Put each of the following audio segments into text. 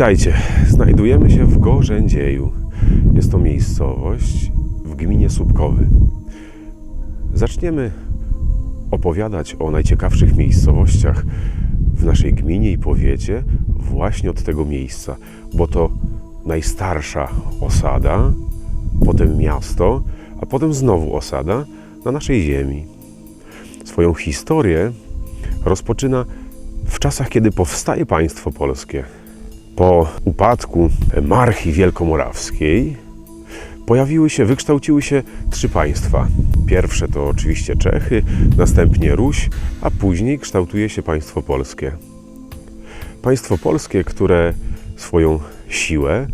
Witajcie. Znajdujemy się w Gorzędzieju. Jest to miejscowość w gminie Słupkowy. Zaczniemy opowiadać o najciekawszych miejscowościach w naszej gminie i powiecie właśnie od tego miejsca, bo to najstarsza osada, potem miasto, a potem znowu osada na naszej ziemi. Swoją historię rozpoczyna w czasach, kiedy powstaje państwo polskie. Po upadku marchi wielkomorawskiej pojawiły się, wykształciły się trzy państwa. Pierwsze to oczywiście Czechy, następnie Ruś, a później kształtuje się państwo polskie. Państwo polskie, które swoją siłę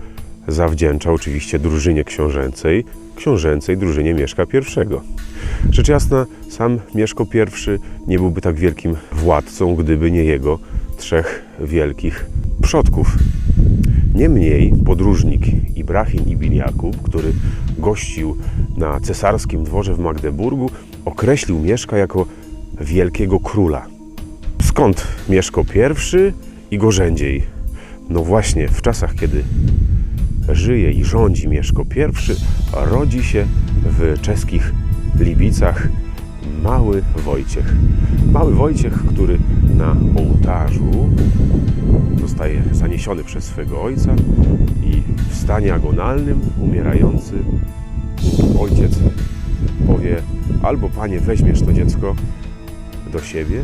zawdzięcza oczywiście drużynie książęcej, książęcej drużynie Mieszka I. Rzecz jasna, sam Mieszko I nie byłby tak wielkim władcą, gdyby nie jego trzech wielkich przodków. Niemniej podróżnik Ibrahim Ibn Jakub, który gościł na cesarskim dworze w Magdeburgu, określił Mieszka jako wielkiego króla. Skąd Mieszko I i Gorzędziej? No właśnie, w czasach, kiedy żyje i rządzi Mieszko I, rodzi się w czeskich Libicach mały Wojciech. Mały Wojciech, który na ołtarzu zostaje zaniesiony przez swego ojca i w stanie agonalnym, umierający ojciec powie albo panie weźmiesz to dziecko do siebie,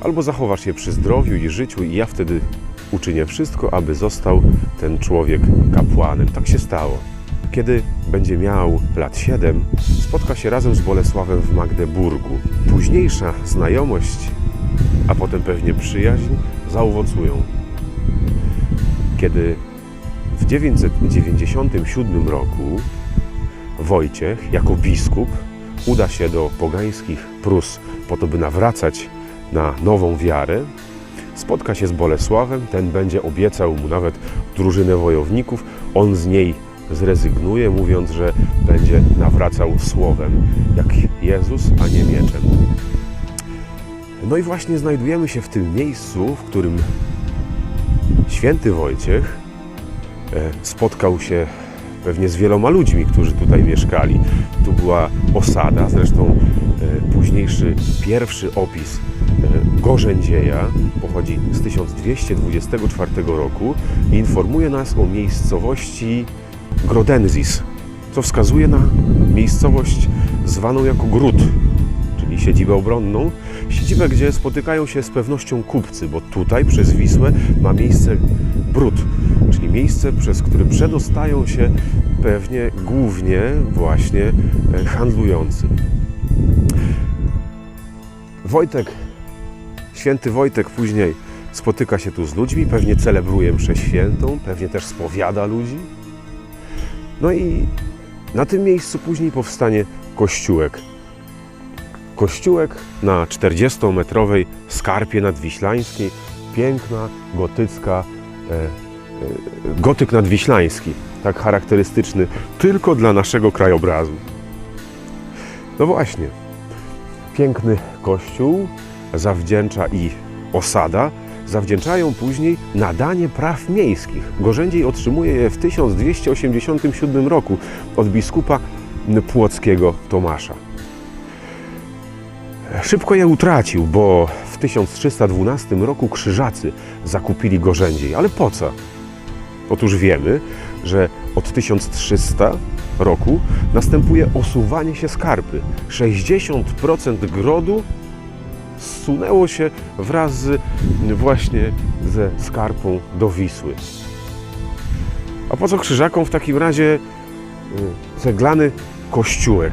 albo zachowasz je przy zdrowiu i życiu i ja wtedy uczynię wszystko, aby został ten człowiek kapłanem. Tak się stało. Kiedy będzie miał lat 7, spotka się razem z Bolesławem w Magdeburgu. Późniejsza znajomość, a potem pewnie przyjaźń zaowocują. Kiedy w 997 roku Wojciech jako biskup uda się do pogańskich Prus po to, by nawracać na nową wiarę, spotka się z Bolesławem, ten będzie obiecał mu nawet drużynę wojowników, on z niej zrezygnuje, mówiąc, że będzie nawracał słowem, jak Jezus, a nie mieczem. No i właśnie znajdujemy się w tym miejscu, w którym święty Wojciech e, spotkał się pewnie z wieloma ludźmi, którzy tutaj mieszkali. Tu była osada, zresztą e, późniejszy pierwszy opis e, Gorzędzieja pochodzi z 1224 roku i informuje nas o miejscowości Grodenzis, co wskazuje na miejscowość zwaną jako Gród, czyli siedzibę obronną. Siedzibę, gdzie spotykają się z pewnością kupcy, bo tutaj przez Wisłę ma miejsce Brud, czyli miejsce, przez które przedostają się pewnie głównie właśnie e, handlujący. Wojtek, święty Wojtek później spotyka się tu z ludźmi, pewnie celebruje mszę świętą, pewnie też spowiada ludzi. No i na tym miejscu później powstanie kościółek. Kościółek na 40-metrowej skarpie nadwiślańskiej, piękna, gotycka, e, e, gotyk nadwiślański, tak charakterystyczny tylko dla naszego krajobrazu. No właśnie, piękny kościół zawdzięcza i osada zawdzięczają później nadanie praw miejskich. Gorzędziej otrzymuje je w 1287 roku od biskupa płockiego Tomasza. Szybko je utracił, bo w 1312 roku krzyżacy zakupili Gorzędziej. Ale po co? Otóż wiemy, że od 1300 roku następuje osuwanie się skarpy. 60% grodu zsunęło się wraz właśnie ze skarpą do Wisły. A po co krzyżakom w takim razie y, ceglany kościółek,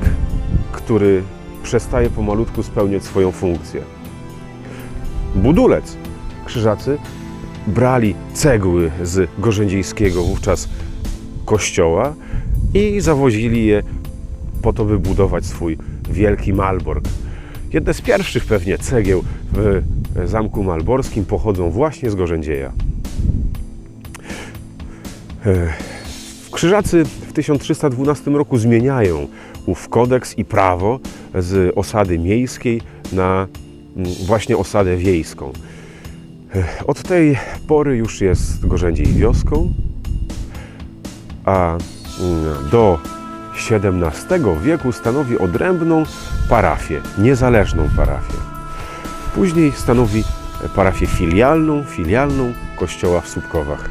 który przestaje pomalutku spełniać swoją funkcję? Budulec. Krzyżacy brali cegły z gorzędziejskiego wówczas kościoła i zawozili je po to, by budować swój wielki Malbork. Jedne z pierwszych pewnie cegieł w Zamku Malborskim pochodzą właśnie z Gorzędzieja. W Krzyżacy w 1312 roku zmieniają ów kodeks i prawo z osady miejskiej na właśnie osadę wiejską. E, Od tej pory już jest Gorzędziej wioską, a mm, do XVII wieku stanowi odrębną parafię, niezależną parafię. Później stanowi parafię filialną, filialną kościoła w Słupkowach.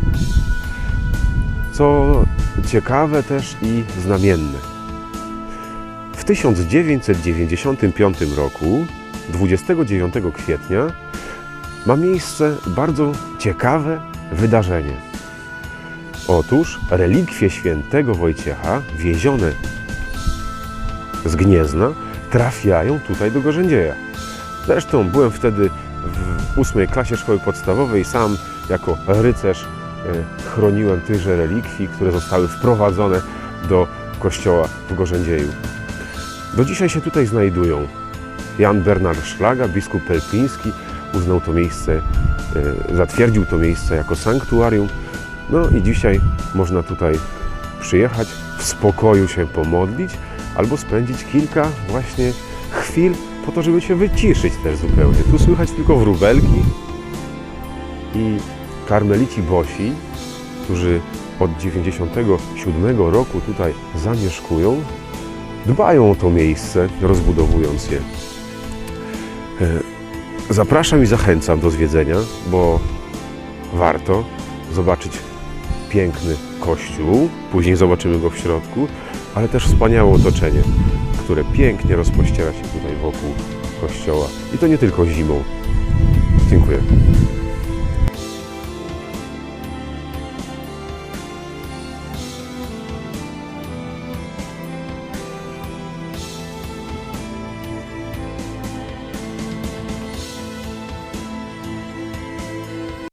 Co ciekawe też i znamienne. W 1995 roku, 29 kwietnia, ma miejsce bardzo ciekawe wydarzenie. Otóż relikwie świętego Wojciecha, wiezione z Gniezna, trafiają tutaj do Gorzędzieja. Zresztą byłem wtedy w ósmej klasie szkoły podstawowej, sam jako rycerz e, chroniłem tychże relikwii, które zostały wprowadzone do kościoła w Gorzędzieju. Do dzisiaj się tutaj znajdują. Jan Bernard Szlaga, biskup pelpiński, uznał to miejsce, e, zatwierdził to miejsce jako sanktuarium. No i dzisiaj można tutaj przyjechać, w spokoju się pomodlić albo spędzić kilka właśnie chwil po to, żeby się wyciszyć też zupełnie. Tu słychać tylko wróbelki i karmelici bosi, którzy od 97 roku tutaj zamieszkują, dbają o to miejsce, rozbudowując je. E, Zapraszam i zachęcam do zwiedzenia, bo warto zobaczyć piękny kościół, później zobaczymy go w środku, ale też wspaniałe otoczenie, które pięknie rozpościera się tutaj wokół kościoła. I to nie tylko zimą. Dziękuję.